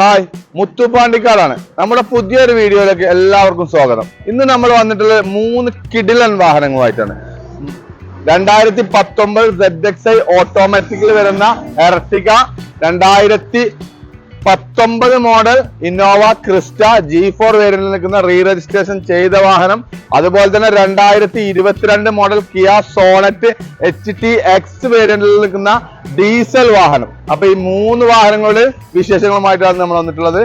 Hi മുത്തുപാണ്ടിക്കാടാണ് നമ്മുടെ പുതിയൊരു വീഡിയോയിലേക്ക് എല്ലാവർക്കും സ്വാഗതം. ഇന്ന് നമ്മൾ വന്നിട്ടുള്ളത് മൂന്ന് കിഡിലൻ വാഹനങ്ങളുമായിട്ടാണ്. രണ്ടായിരത്തി പത്തൊമ്പത് സെഡ് എക്സ് ഐ ഓട്ടോമാറ്റിക്കിൽ വരുന്ന എർട്ടിക രണ്ടായിരത്തി പത്തൊമ്പത് model Innova Crysta G four വേരിയന്റിൽ നിൽക്കുന്ന റീ രജിസ്ട്രേഷൻ ചെയ്ത വാഹനം. അതുപോലെ തന്നെ രണ്ടായിരത്തി ഇരുപത്തിരണ്ട് model Kia Sonet H T X വേരിയന്റിൽ നിൽക്കുന്ന ഡീസൽ വാഹനം. അപ്പൊ ഈ മൂന്ന് വാഹനങ്ങളുടെ വിശേഷങ്ങളുമായിട്ടാണ് നമ്മൾ വന്നിട്ടുള്ളത്.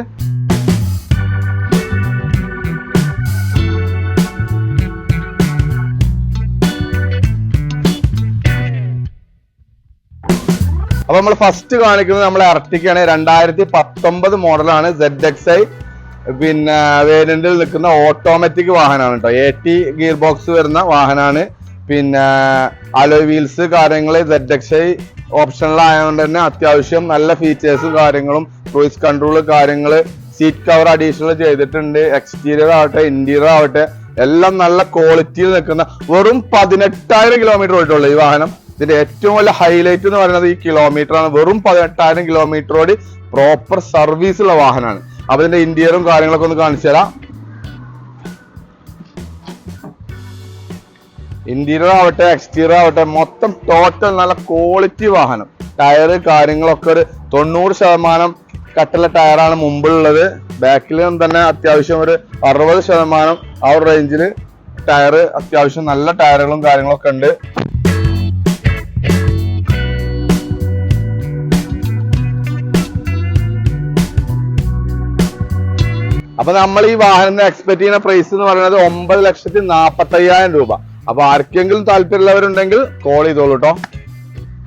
അപ്പൊ നമ്മൾ ഫസ്റ്റ് കാണിക്കുന്നത് നമ്മൾ ഇറട്ടിക്കാണ് രണ്ടായിരത്തി പത്തൊമ്പത് മോഡലാണ് സെഡ് എക്സ് ഐ പിന്നെ വേരിയന്റിൽ നിൽക്കുന്ന ഓട്ടോമാറ്റിക് വാഹനമാണ് കേട്ടോ എ ടി ഗിയർ ബോക്സ് വരുന്ന വാഹനമാണ്. പിന്നെ അലോയ് വീൽസ് കാര്യങ്ങൾ സെഡ് എക്സ് ഐ ഓപ്ഷണൽ ആയതുകൊണ്ട് തന്നെ അത്യാവശ്യം നല്ല ഫീച്ചേഴ്സും കാര്യങ്ങളും ക്രൂയിസ് കൺട്രോൾ കാര്യങ്ങൾ സീറ്റ് കവർ അഡീഷണൽ ചെയ്തിട്ടുണ്ട്. എക്സ്റ്റീരിയർ ആവട്ടെ ഇന്റീരിയർ ആവട്ടെ എല്ലാം നല്ല ക്വാളിറ്റിയിൽ നിൽക്കുന്ന വെറും പതിനെട്ടായിരം കിലോമീറ്റർ ഓടിട്ടുള്ളൂ ഈ വാഹനം. ഇതിന്റെ ഏറ്റവും വലിയ ഹൈലൈറ്റ് എന്ന് പറയുന്നത് ഈ കിലോമീറ്റർ ആണ്. വെറും പതിനെട്ടായിരം കിലോമീറ്റർ ഓടി പ്രോപ്പർ സർവീസ് ഉള്ള വാഹനമാണ്. അപ്പൊ ഇതിന്റെ ഇന്റീരിയറും കാര്യങ്ങളൊക്കെ ഒന്ന് കാണിച്ചു തരാം. ഇന്റീരിയർ ആവട്ടെ എക്സ്റ്റീരിയർ ആവട്ടെ മൊത്തം ടോട്ടൽ നല്ല ക്വാളിറ്റി വാഹനം. ടയറ് കാര്യങ്ങളൊക്കെ ഒരു തൊണ്ണൂറ് ശതമാനം കട്ടിലെ ടയറാണ് മുമ്പിലുള്ളത്. ബാക്കിലും തന്നെ അത്യാവശ്യം ഒരു അറുപത് ശതമാനം ആ ഒരു റേഞ്ചിൽ ടയർ അത്യാവശ്യം നല്ല ടയറുകളും കാര്യങ്ങളൊക്കെ ഉണ്ട്. അപ്പൊ നമ്മൾ ഈ വാഹനം എക്സ്പെക്ട് ചെയ്യുന്ന പ്രൈസ് എന്ന് പറയുന്നത് ഒമ്പത് ലക്ഷത്തി നാപ്പത്തി അയ്യായിരം രൂപ. അപ്പൊ ആർക്കെങ്കിലും താല്പര്യമുള്ളവരുണ്ടെങ്കിൽ കോൾ ചെയ്തോളൂ കേട്ടോ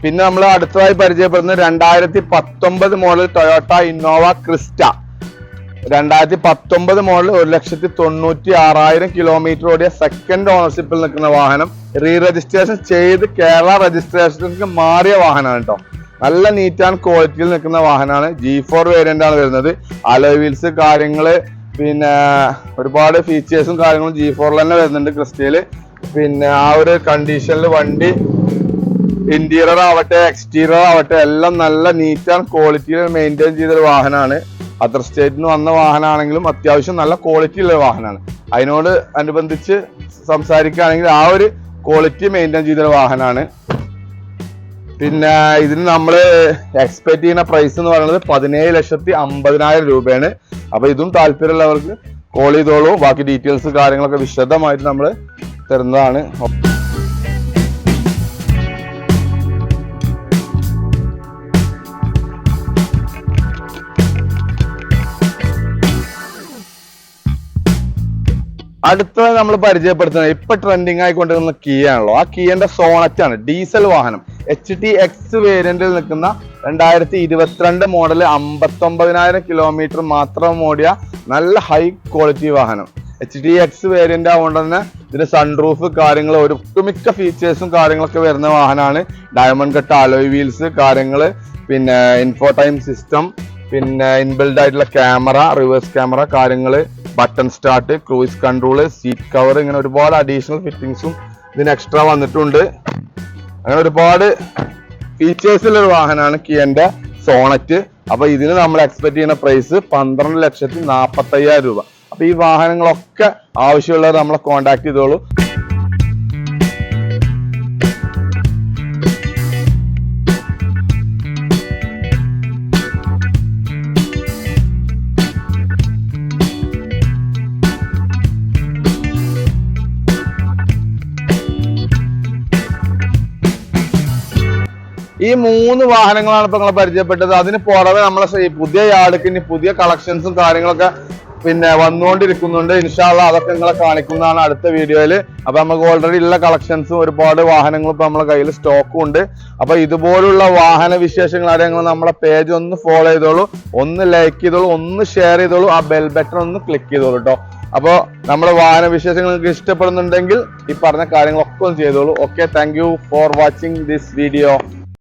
പിന്നെ നമ്മൾ അടുത്തതായി പരിചയപ്പെടുന്നത് രണ്ടായിരത്തി പത്തൊമ്പത് മോഡൽ ടൊയോട്ട ഇന്നോവ ക്രിസ്റ്റ രണ്ടായിരത്തി പത്തൊമ്പത് മോഡൽ ഒരു ലക്ഷത്തി തൊണ്ണൂറ്റി ആറായിരം കിലോമീറ്റർ ഓടിയ സെക്കൻഡ് ഓണർഷിപ്പിൽ നിൽക്കുന്ന വാഹനം. റീ രജിസ്ട്രേഷൻ ചെയ്ത് കേരള രജിസ്ട്രേഷനിലേക്ക് മാറിയ വാഹനമാണ് കേട്ടോ നല്ല നീറ്റ് ആൻഡ് ക്വാളിറ്റിയിൽ നിൽക്കുന്ന വാഹനമാണ്. ജി ഫോർ വേരിയന്റ് ആണ് വരുന്നത്. അലോയ് വീൽസ് കാര്യങ്ങൾ പിന്നെ ഒരുപാട് ഫീച്ചേഴ്സും കാര്യങ്ങളും ജി ഫോറിൽ തന്നെ വരുന്നുണ്ട് ക്രിസ്റ്റയിൽ പിന്നെ ആ ഒരു കണ്ടീഷനിൽ വണ്ടി ഇന്റീരിയർ ആവട്ടെ എക്സ്റ്റീരിയർ ആവട്ടെ എല്ലാം നല്ല നീറ്റ് ആൻഡ് ക്വാളിറ്റിയിൽ മെയിന്റെയിൻ ചെയ്തൊരു വാഹനമാണ് അതർ സ്റ്റേറ്റിൽ നിന്ന് വന്ന വാഹനമാണെങ്കിലും അത്യാവശ്യം നല്ല ക്വാളിറ്റി ഉള്ള വാഹനമാണ് അതിനോട് അനുബന്ധിച്ച് സംസാരിക്കുകയാണെങ്കിൽ ആ ഒരു ക്വാളിറ്റി മെയിന്റെയിൻ ചെയ്തൊരു വാഹനമാണ് പിന്നെ ഇതിന് നമ്മൾ എക്സ്പെക്ട് ചെയ്യുന്ന പ്രൈസ് എന്ന് പറയുന്നത് പതിനേഴ് ലക്ഷത്തി അമ്പതിനായിരം രൂപയാണ്. അപ്പൊ ഇതും താല്പര്യമുള്ളവർക്ക് കോൾ ചെയ്തോളൂ. ബാക്കി ഡീറ്റെയിൽസ് കാര്യങ്ങളൊക്കെ വിശദമായിട്ട് നമ്മൾ തരുന്നതാണ്. അടുത്തത് നമ്മൾ പരിചയപ്പെടുത്തുന്നത് ഇപ്പൊ ട്രെൻഡിങ് ആയിക്കൊണ്ടിരുന്ന കീ ആണല്ലോ. ആ കീയന്റെ സോണറ്റ് ആണ് ഡീസൽ വാഹനം. എച്ച് ടി എക്സ് വേരിയന്റിൽ നിൽക്കുന്ന രണ്ടായിരത്തി ഇരുപത്തിരണ്ട് മോഡൽ അമ്പത്തൊമ്പതിനായിരം കിലോമീറ്റർ മാത്രം ഓടിയ നല്ല ഹൈ ക്വാളിറ്റി വാഹനം. എച്ച് ടി എക്സ് വേരിയന്റ് ആവുകൊണ്ട് തന്നെ ഇതിന് സൺറൂഫ് കാര്യങ്ങൾ ഒട്ടുമിക്ക ഫീച്ചേഴ്സും കാര്യങ്ങളൊക്കെ വരുന്ന വാഹനമാണ് ഡയമണ്ട് കട്ട് അലോയ് വീൽസ് കാര്യങ്ങൾ പിന്നെ ഇൻഫോ ടൈം സിസ്റ്റം പിന്നെ ഇൻബിൽഡ് ആയിട്ടുള്ള ക്യാമറ റിവേഴ്സ് ക്യാമറ കാര്യങ്ങൾ button start cruise control seat cover ഇങ്ങനെ ഒരുപാട് അഡീഷണൽ ഫിറ്റിങ്സും ഇതിന് എക്സ്ട്രാ വന്നിട്ടുണ്ട്. അങ്ങനെ ഒരുപാട് ഫീച്ചേഴ്സ് ഉള്ള ഒരു വാഹനമാണ് കിയന്റെ സോണറ്റ് അപ്പൊ ഇതിന് നമ്മൾ എക്സ്പെക്ട് ചെയ്യുന്ന പ്രൈസ് പന്ത്രണ്ട് ലക്ഷത്തി നാപ്പത്തി അയ്യായിരം രൂപ. അപ്പൊ ഈ വാഹനങ്ങളൊക്കെ ആവശ്യമുള്ളവർ നമ്മളെ കോൺടാക്ട് ചെയ്തോളൂ. ഈ മൂന്ന് വാഹനങ്ങളാണ് ഇപ്പൊ നിങ്ങളെ പരിചയപ്പെട്ടത്. അതിന് പുറമെ നമ്മളെ പുതിയ യാർഡിക്ക് ഇനി പുതിയ കളക്ഷൻസും കാര്യങ്ങളൊക്കെ പിന്നെ വന്നുകൊണ്ടിരിക്കുന്നുണ്ട്. ഇൻഷാല്ല അതൊക്കെ നിങ്ങളെ കാണിക്കുന്നതാണ് അടുത്ത വീഡിയോയിൽ അപ്പൊ നമുക്ക് ഓൾറെഡി ഉള്ള കളക്ഷൻസും ഒരുപാട് വാഹനങ്ങളും ഇപ്പൊ നമ്മളെ കയ്യിൽ സ്റ്റോക്കും ഉണ്ട്. അപ്പൊ ഇതുപോലുള്ള വാഹന വിശേഷങ്ങൾ അറിയാൻ നമ്മളെ പേജ് ഒന്ന് ഫോളോ ചെയ്തോളൂ. ഒന്ന് ലൈക്ക് ചെയ്തോളൂ. ഒന്ന് ഷെയർ ചെയ്തോളൂ. ആ ബെൽ ബട്ടൺ ഒന്ന് ക്ലിക്ക് ചെയ്തോളൂ കേട്ടോ. അപ്പോൾ നമ്മുടെ വാഹന വിശേഷങ്ങൾ നിങ്ങൾക്ക് ഇഷ്ടപ്പെടുന്നുണ്ടെങ്കിൽ ഈ പറഞ്ഞ കാര്യങ്ങളൊക്കെ ഒന്ന് ചെയ്തോളൂ. Okay thank for watching this video